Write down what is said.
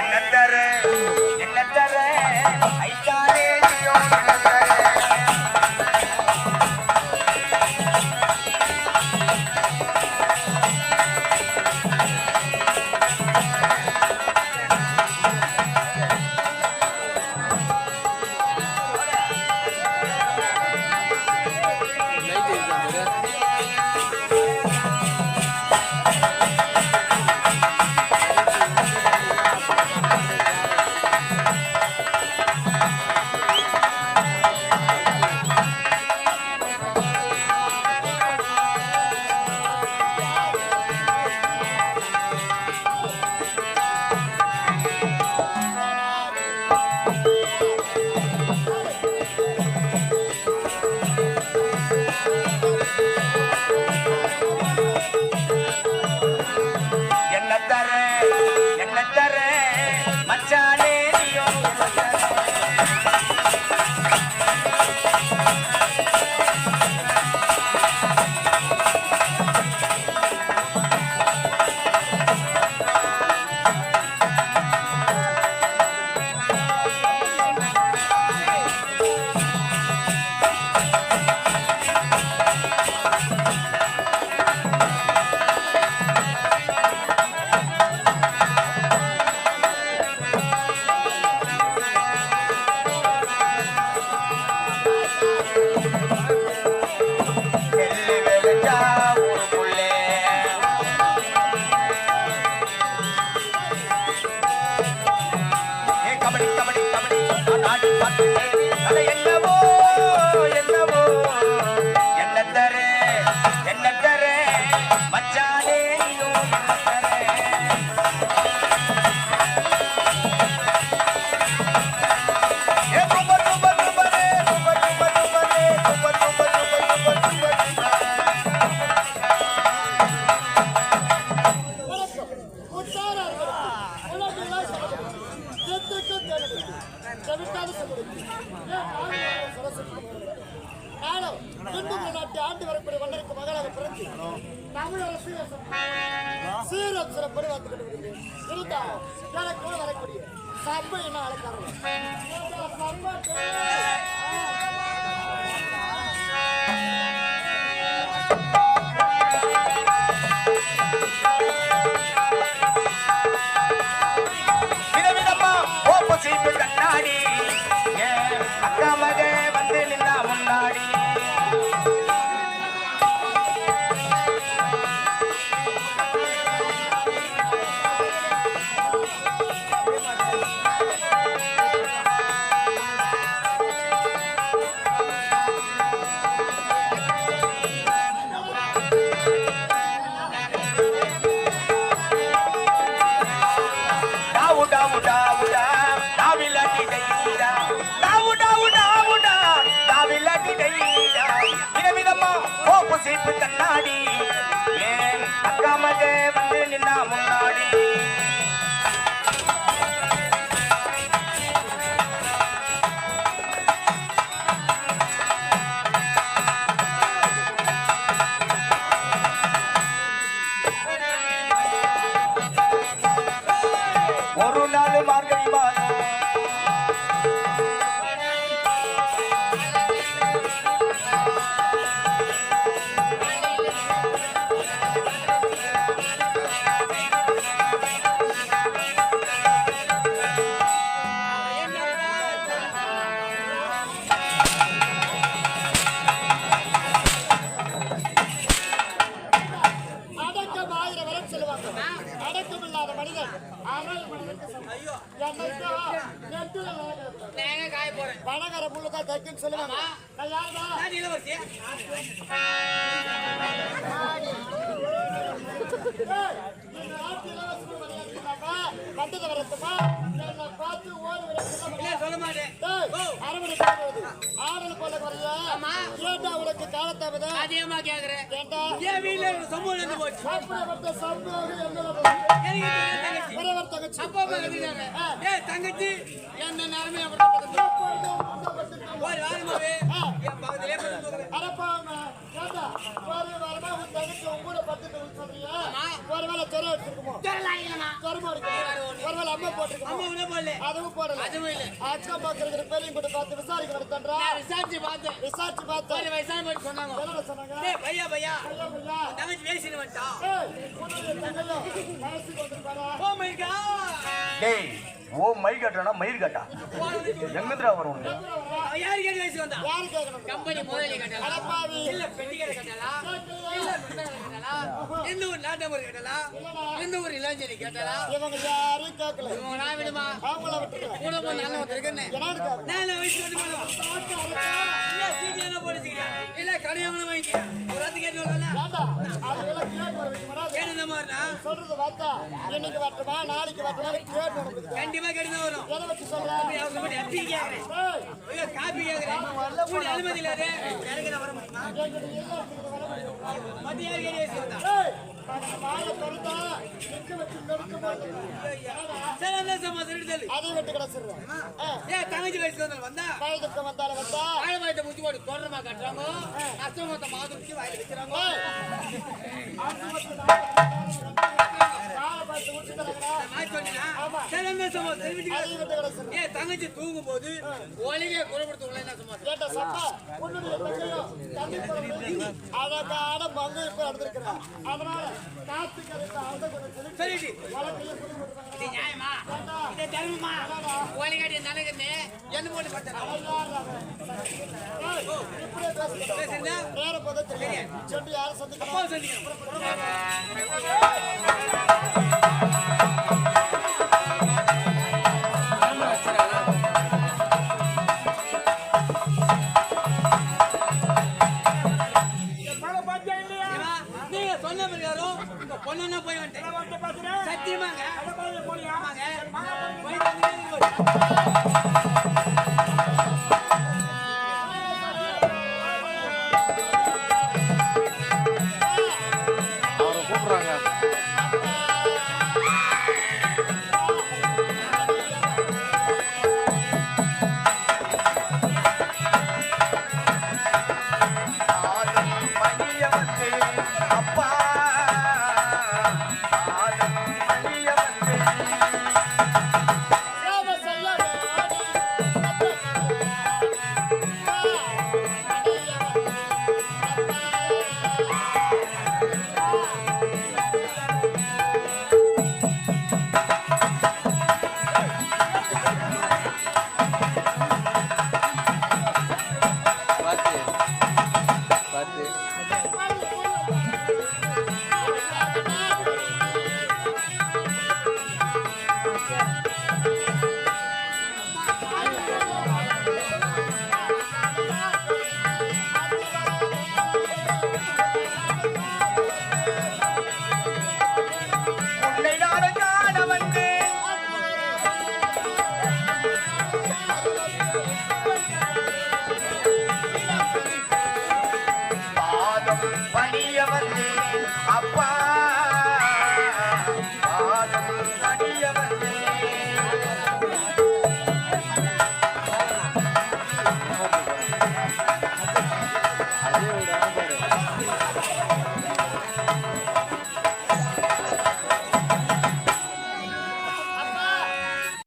என்னத்தர என்னத்தர ஐத்தாரே நீயோ என்னத்தர yeah, yeah. ஆண்டு வரக்கூடிய வல்லருக்கு மகளாக பிறந்து தமிழரசு சீரம் சிறப்படி வந்து கொண்டு இருந்தாலும் எனக்கு கூட வரக்கூடிய சம்பை என்ன அழைக்கிறார்கள் விதவிதமா கண்ணாடி. ஏன் அக்கா மக வந்து நின்னா முன்னாடி? பணக்கார புள்ளுதான் தைக்குன்னு சொல்லுவாங்க நான் யாருடா? வந்தது வரட்டுமா? என்னை பார்த்து ஓடி விளையாடுறாங்க. ஏய், அரவணை. ஆடல் போல வரையா? ஏன்டா உனக்கு காலத்தாமதம்? அதிகமா கேக்குறேன் ஏன்டா? என் வீட்டுல சமூகம் இருந்து போச்சு அப்படிப்பட்ட சம்பவம் என்னோட பத்தி. எனக்கு இது தங்கச்சி ஒரேவர் தங்கச்சி. அப்பா அம்மா கத்துக்கிட்டாங்க ஆ. ஏய் தங்கச்சி என்ன நேரமே அப்படி அப்பொழுது முத்தப்பட்டு ஒரு வாரமாவே ஆ. என் பக்கத்திலே போய் தூக்குறேன் அடப்பாவங்க. ஏண்டா, ஒரு வாரமா உன் தங்கச்சி உன் கூட ஒருவேளை அம்மா அம்மா போடல. அதுவும் போடல. அதுவும் இல்ல. பேரையும் கூட பார்த்து விசாரிக்க நடத்தன்றா? நான் விசாரிச்சு பார்த்தேன். விசாரிச்சு ஒரு பார்த்தேன் வயசான போய் சொன்னாங்க. என்ன சொன்னாங்க? டேய் பையா பையா. ஐயா, ஐயா. தங்கச்சி பேசிட்டு வந்துட்டான் ஏய், உன்னுடைய தங்கையும் வயசுக்கு வந்திருப்பாரா? Oh my God. டேய் ஓ மை கட்டனா மயிர் கட்டா? எங்கந்திரா வரும் யாரு கேட்டு வயசு வந்தா? யாரு கேட்கணும்? கம்பெனி முதலாளி கட்டலாம் அடப்பாவி. இல்ல பெட்டிக்கடை கட்டலாம் இல்ல எந்த ஊர்? நாட்டமர் கட்டலாம் எந்த ஊர் இளஞ்சலி கட்டலாம் இவங்க கேட்கல இவங்க நான் விடுமா? அவங்கள விட்டுருங்க கூட போய் நல்ல ஒருத்தர் இருக்குன்னு. என்னன்னு கேட்கல நான் வயசு சீட்டி என்ன போடுச்சுக்கிறேன் இல்ல கடையவங்கள வாங்கிக்கிறேன் ஒரு கேட்டு இந்த சொல்றது பார்த்தா இன்னைக்கு வரட்டுமா நாளைக்கு வரட்டுமா கேட்டு உனக்கு கண்டிப்பா கேட்டு தான் வரும். எதை வச்சு சொல்ற? அவங்க மட்டும் எப்படி கேட்கறேன் காப்பி அனுமதி இல்லாத வர முடியுமா? வந்தா தங்கச்சி வயசுக்கு வந்தாலும் வந்தா? வயதுக்கு வந்தால வந்தா? ஆழமாயத்தை முச்சி போட்டு தோற்றமா கட்டுறாங்க? அஷ்டமத்தை மாதம் வாயில வைக்கிறாங்க? காலை சரி தங்கச்சி தூங்கும் போது குணப்படுத்த உள்ள என்ன சமாசம் கேட்ட சப்பா உன்னுடைய தங்கையும் அழகான மங்கை இப்ப நடந்திருக்கிறான் அதனால காத்து கொடுத்தாங்க இது நியாயமா? இது தர்மமா? ஒளிகாடி நடக்குது என்ன போட்டு சென்று யாரும் சந்திக்கலாம்